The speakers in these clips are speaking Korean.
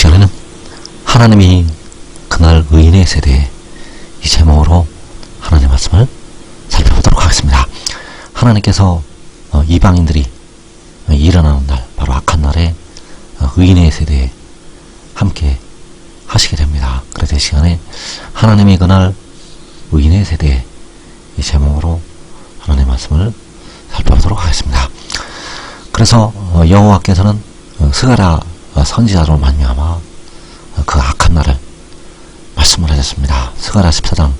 시간에는 하나님이 그날 의인의 세대에 이 제목으로 하나님의 말씀을 살펴보도록 하겠습니다. 하나님께서 어, 이방인들이 어, 일어나는 날, 바로 악한 날에 어, 의인의 세대에 함께 하시게 됩니다. 그래서 이 시간에 하나님이 그날 의인의 세대에 이 제목으로 하나님의 말씀을 살펴보도록 하겠습니다. 그래서 어, 여호와께서는 어, 선지자로 말미암아 어, 그 악한 날을 말씀을 하셨습니다. 스가랴 14장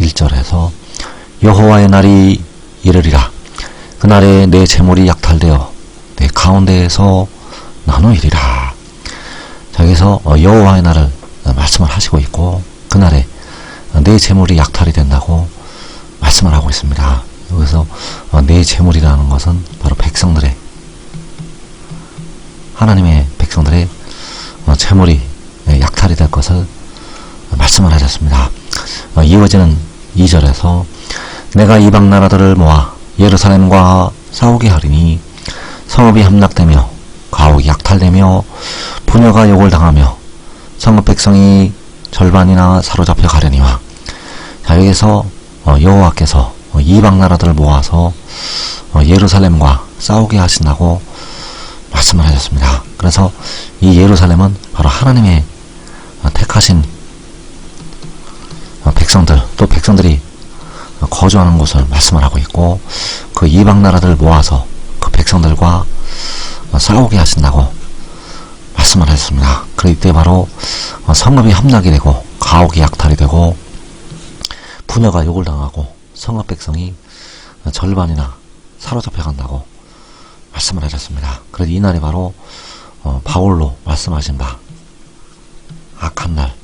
1절에서 여호와의 날이 이르리라 그날에 내 재물이 약탈되어 내 가운데에서 나누이리라 자 여기서 어, 여호와의 날을 어, 말씀을 하시고 있고 그날에 어, 내 재물이 약탈이 된다고 말씀을 하고 있습니다. 여기서 어, 내 재물이라는 것은 바로 백성들의 하나님의 백성들의 어, 재물이 예, 약탈이 될 것을 말씀을 하셨습니다. 어, 이어지는 2절에서 내가 이방 나라들을 모아 예루살렘과 싸우게 하리니 성읍이 함락되며 가옥이 약탈되며 부녀가 욕을 당하며 성읍 백성이 절반이나 사로잡혀 가려니와 자 여기서 어, 여호와께서 어, 이방 나라들을 모아서 어, 예루살렘과 싸우게 하신다고 말씀을 하셨습니다. 그래서 이 예루살렘은 바로 하나님의 어, 택하신 어, 백성들 또 백성들이 어, 거주하는 곳을 말씀을 하고 있고 그 이방 나라들을 모아서 그 백성들과 어, 싸우게 하신다고 말씀을 하셨습니다. 그럴 때 바로 어, 성읍이 함락이 되고 가옥이 약탈이 되고 부녀가 욕을 당하고 성읍 백성이 어, 절반이나 사로잡혀 간다고 말씀을 하셨습니다. 그래서 이 날이 바로 어, 바울로 말씀하신 바 악한 날.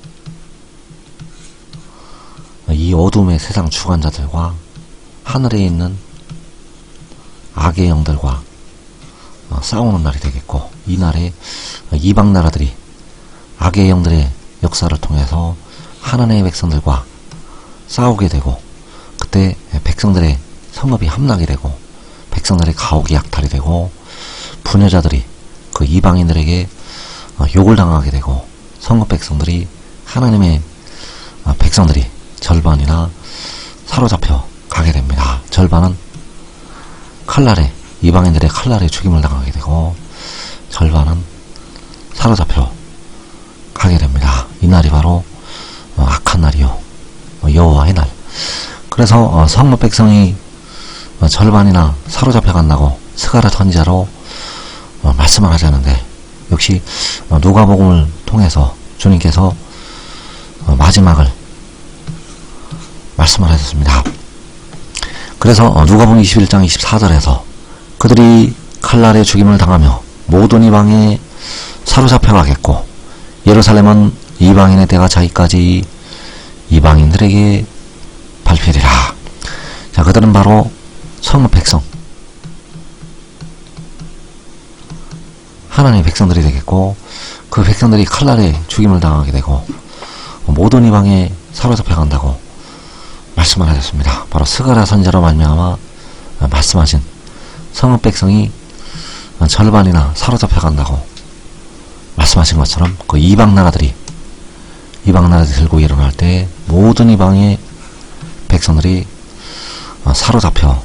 이 어둠의 세상 주관자들과 하늘에 있는 악의 영들과 어, 싸우는 날이 되겠고 이 날에 이방 나라들이 악의 영들의 역사를 통해서 하나님의 백성들과 싸우게 되고 그때 백성들의 성읍이 함락이 되고 백성들의 가옥이 약탈이 되고 부녀자들이 그 이방인들에게 어, 욕을 당하게 되고 성읍 백성들이 하나님의 어, 백성들이 절반이나 사로잡혀 가게 됩니다. 절반은 칼날에 이방인들의 칼날에 죽임을 당하게 되고 절반은 사로잡혀 가게 됩니다. 이 날이 바로 어, 악한 날이요 어, 여호와의 날. 그래서 어, 성읍 백성이 어, 절반이나 사로잡혀 간다고 스가랴 선지자로 어, 말씀을 하자는데 역시 어, 누가복음을 통해서 주님께서 어, 마지막을 말씀을 하셨습니다. 그래서 어, 누가복음 21장 24절에서 그들이 칼날에 죽임을 당하며 모든 이방에 사로잡혀 가겠고 예루살렘은 이방인의 때가 차기까지 이방인들에게 발표리라. 자, 그들은 바로 성읍 백성. 하나님의 백성들이 되겠고, 그 백성들이 칼날에 죽임을 당하게 되고, 모든 이방에 사로잡혀 간다고 말씀을 하셨습니다. 바로 스가랴 선자로 말미암아 말씀하신 성읍 백성이 절반이나 사로잡혀 간다고 말씀하신 것처럼 그 이방 나라들이 이방 나라들이 들고 일어날 때 모든 이방의 백성들이 어, 사로잡혀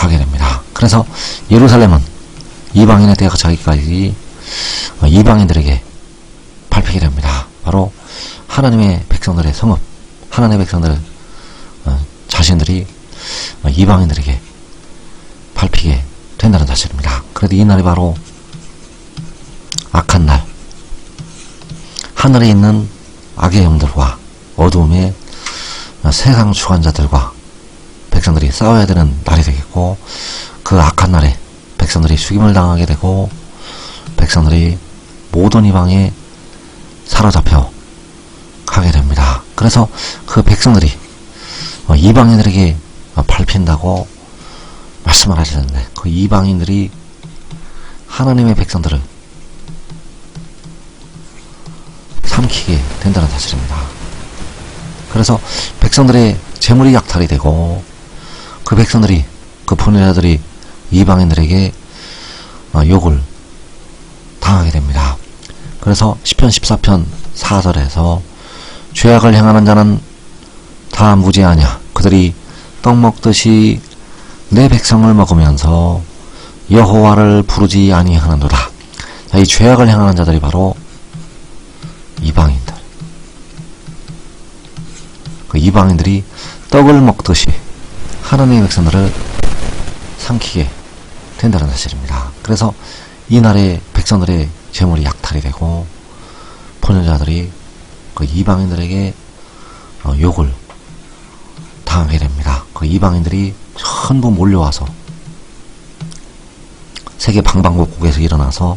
가게 됩니다. 그래서 예루살렘은 이방인의 때가 자기까지 어, 이방인들에게 밟히게 됩니다. 바로 하나님의 백성들의 성읍, 하나님의 백성들 어, 자신들이 이방인들에게 밟히게 된다는 사실입니다. 그래도 이 날이 바로 악한 날, 하늘에 있는 악의 영들과 어두움의 세상 주관자들과 백성들이 싸워야 되는 날이 되겠고 그 악한 날에 백성들이 죽임을 당하게 되고 백성들이 모든 이방에 사로잡혀 가게 됩니다. 그래서 그 백성들이 어, 이방인들에게 밟힌다고 말씀을 하시는데 그 이방인들이 하나님의 백성들을 삼키게 된다는 사실입니다. 그래서 백성들의 재물이 약탈이 되고 그 백성들이 그 분야들이 이방인들에게 어, 욕을 당하게 됩니다. 그래서 10편 14편 4절에서 죄악을 행하는 자는 다 무지하냐 그들이 떡 먹듯이 내 백성을 먹으면서 여호와를 부르지 아니하는도다. 자, 이 죄악을 행하는 자들이 바로 이방인들. 그 이방인들이 떡을 먹듯이 하나님의 백성들을 삼키게 된다는 사실입니다. 그래서 이 나라의 백성들의 재물이 약탈이 되고 본연자들이 그 이방인들에게 어, 욕을 당하게 됩니다. 그 이방인들이 전부 몰려와서 세계 방방곡곡에서 일어나서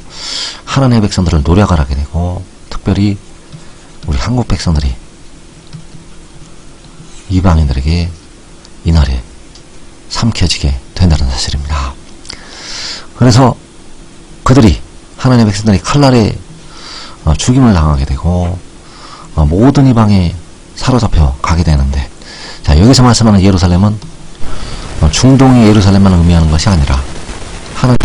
하나님의 백성들을 노력을 하게 되고 특별히 우리 한국 백성들이 이방인들에게 이날에 삼켜지게 된다는 사실입니다. 그래서 그들이 하나님의 백성들이 칼날에 어, 죽임을 당하게 되고 어, 모든 이방에 사로잡혀 가게 되는데 자 여기서 말씀하는 예루살렘은 어, 중동의 예루살렘만 의미하는 것이 아니라 하나님의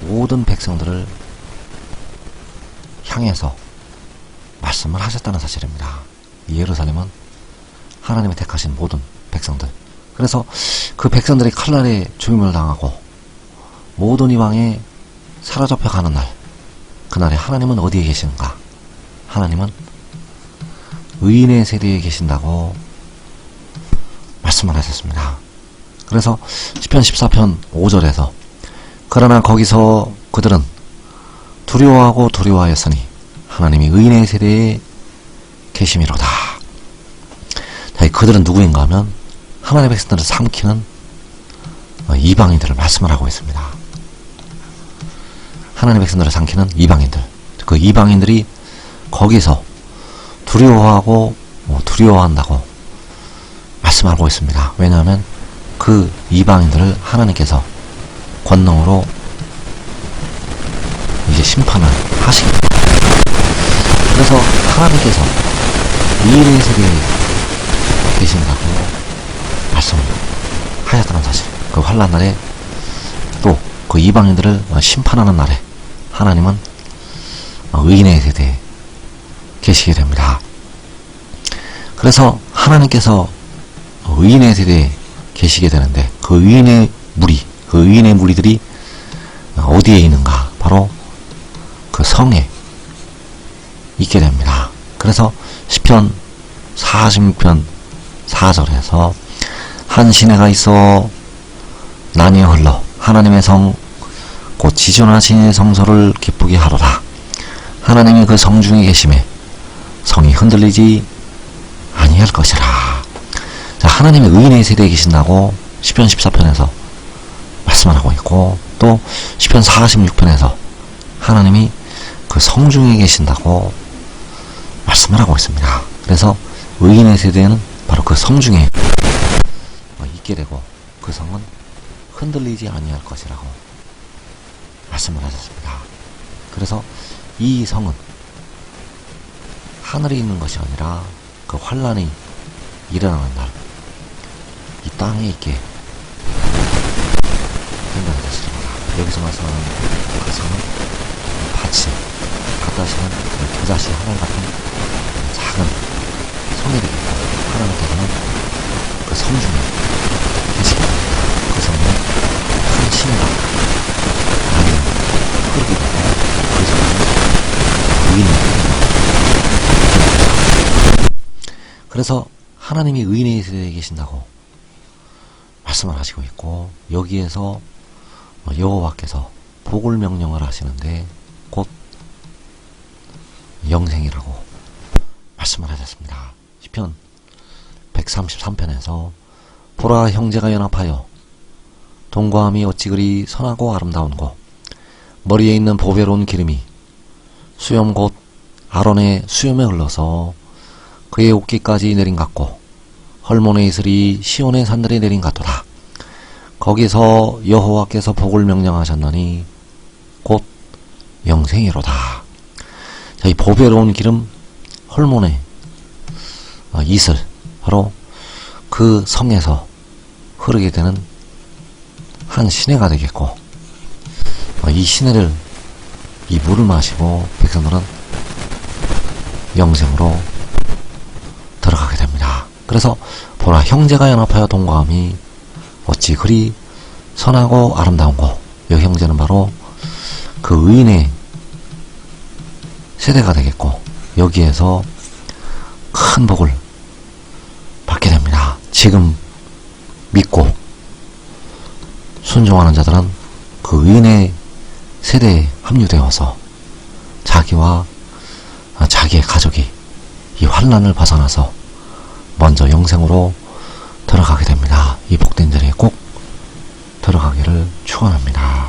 모든 백성들을 향해서 말씀을 하셨다는 사실입니다. 이 예루살렘은 하나님의 택하신 모든 백성들. 그래서 그 백성들이 칼날에 죽임을 당하고 모든 이방에 사로잡혀 가는 날, 그날에 하나님은 어디에 계신가? 하나님은 의인의 세대에 계신다고 말씀을 하셨습니다. 그래서 10편 14편 5절에서 그러나 거기서 그들은 두려워하고 두려워하였으니 하나님이 의인의 세대에 계심이로다. 자, 이 그들은 누구인가 하면 하나님의 백성들을 삼키는 어, 이방인들을 말씀을 하고 있습니다. 하나님의 백성들을 삼키는 이방인들. 그 이방인들이 거기서 두려워하고 뭐 두려워한다고 말씀하고 있습니다. 왜냐하면 그 이방인들을 하나님께서 권능으로 이제 심판을 하시기 때문에 그래서 하나님께서 미래의 세계에 계신다고 하셨다는 사실 그 환란 날에 또 그 이방인들을 심판하는 날에 하나님은 의인의 세대에 계시게 됩니다. 그래서 하나님께서 의인의 세대에 계시게 되는데 그 의인의 무리, 그 의인의 무리들이 어디에 있는가? 바로 그 성에 있게 됩니다. 그래서 시편 46편 4절에서 한 시내가 있어 난이 흘러 하나님의 성, 곧 지존하신 성소를 기쁘게 하로라. 하나님이 그 성 중에 계심에 성이 흔들리지 아니할 것이라. 자, 하나님의 의인의 세대에 계신다고 시편 14편에서 말씀을 하고 있고 또 시편 46편에서 하나님이 그 성 중에 계신다고 말씀을 하고 있습니다. 그래서 의인의 세대는 바로 그 성 중에 있게 되고 그 성은 흔들리지 아니할 것이라고 말씀을 하셨습니다. 그래서 이 성은 하늘에 있는 것이 아니라 그 환란이 일어나는 날 이 땅에 있게 된다는 것입니다. 여기서 말씀하는 그 성은 밭이 갖다시는 겨자씨 하늘 같은 작은 성이 되겠고 하나님께서는 그성 중에 계시고 그그 그래서 하나님이 의인의 세대에 계신다고 말씀을 하시고 있고 여기에서 여호와께서 복을 명령을 하시는데 곧 영생이라고 말씀을 하셨습니다. 시편 133편에서 보라 형제가 연합하여 동거함이 어찌 그리 선하고 아름다운고 머리에 있는 보배로운 기름이 수염 곧 아론의 수염에 흘러서 그의 옷깃까지 내린 같고 헐몬의 이슬이 시온의 산들이 내린 같도다. 거기서 여호와께서 복을 명령하셨느니 곧 영생이로다. 자, 이 보배로운 기름 헐몬의 어, 이슬 바로 그 성에서 흐르게 되는 한 시내가 되겠고 어, 이 시내를 이 물을 마시고 백성들은 영생으로 들어가게 됩니다. 그래서 보라 형제가 연합하여 동거함이 어찌 그리 선하고 아름다운고 이 형제는 바로 그 의인의 세대가 되겠고 여기에서 큰 복을. 지금 믿고 순종하는 자들은 그 의인의 세대에 합류되어서 자기와 아, 자기의 가족이 이 환란을 벗어나서 먼저 영생으로 들어가게 됩니다. 이 복된 자리에 꼭 들어가기를 축원합니다.